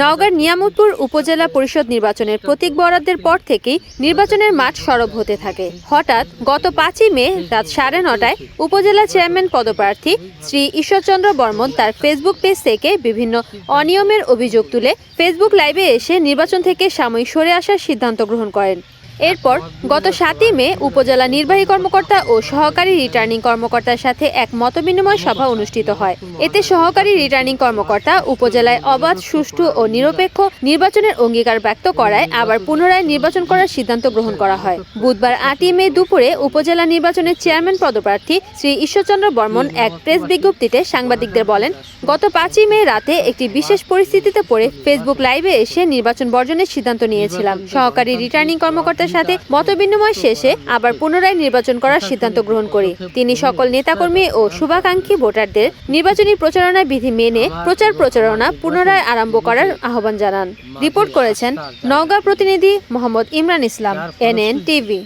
নওগাঁর নিয়ামতপুর উপজেলা পরিষদ নির্বাচনের প্রতীক বরাদ্দের পর থেকেই নির্বাচনের মাঠ সরব হতে থাকে। হঠাৎ গত পাঁচই মে রাত সাড়ে নটায় উপজেলা চেয়ারম্যান পদপ্রার্থী শ্রী ঈশ্বরচন্দ্র বর্মন তার ফেসবুক পেজ থেকে বিভিন্ন অনিয়মের অভিযোগ তুলে ফেসবুক লাইভে এসে নির্বাচন থেকে সাময়িক সরে আসার সিদ্ধান্ত গ্রহণ করেন। এরপর গত সাতই মে উপজেলা নির্বাহী কর্মকর্তা ও সহকারী রিটার্নিং কর্মকর্তার সাথে এক মতবিনিময় সভা অনুষ্ঠিত হয়। এতে সহকারী রিটার্নিং কর্মকর্তা উপজেলায় অবাধ, সুষ্ঠু ও নিরপেক্ষ নির্বাচনের অঙ্গীকার ব্যক্ত করায় আবার পুনরায় নির্বাচন করার সিদ্ধান্ত গ্রহণ করা হয়। বুধবার আটই মে দুপুরে উপজেলা নির্বাচনের চেয়ারম্যান পদপ্রার্থী শ্রী ঈশ্বরচন্দ্র বর্মন এক প্রেস বিজ্ঞপ্তিতে সাংবাদিকদের বলেন, গত পাঁচই মে রাতে একটি বিশেষ পরিস্থিতিতে পড়ে ফেসবুক লাইভে এসে নির্বাচন বর্জনের সিদ্ধান্ত নিয়েছিলাম। সহকারী রিটার্নিং কর্মকর্তার সাথে মতবিনিময় শেষে আবার পুনরায় নির্বাচন করার সিদ্ধান্ত গ্রহণ করি। তিনি সকল নেতাকর্মী ও শুভাকাঙ্ক্ষী ভোটারদের নির্বাচনী প্রচারণা বিধি মেনে প্রচার প্রচারণা পুনরায় আরম্ভ করার আহ্বান জানান। রিপোর্ট করেছেন নওগাঁ প্রতিনিধি মোহাম্মদ ইমরান ইসলাম, এনএন টিভি।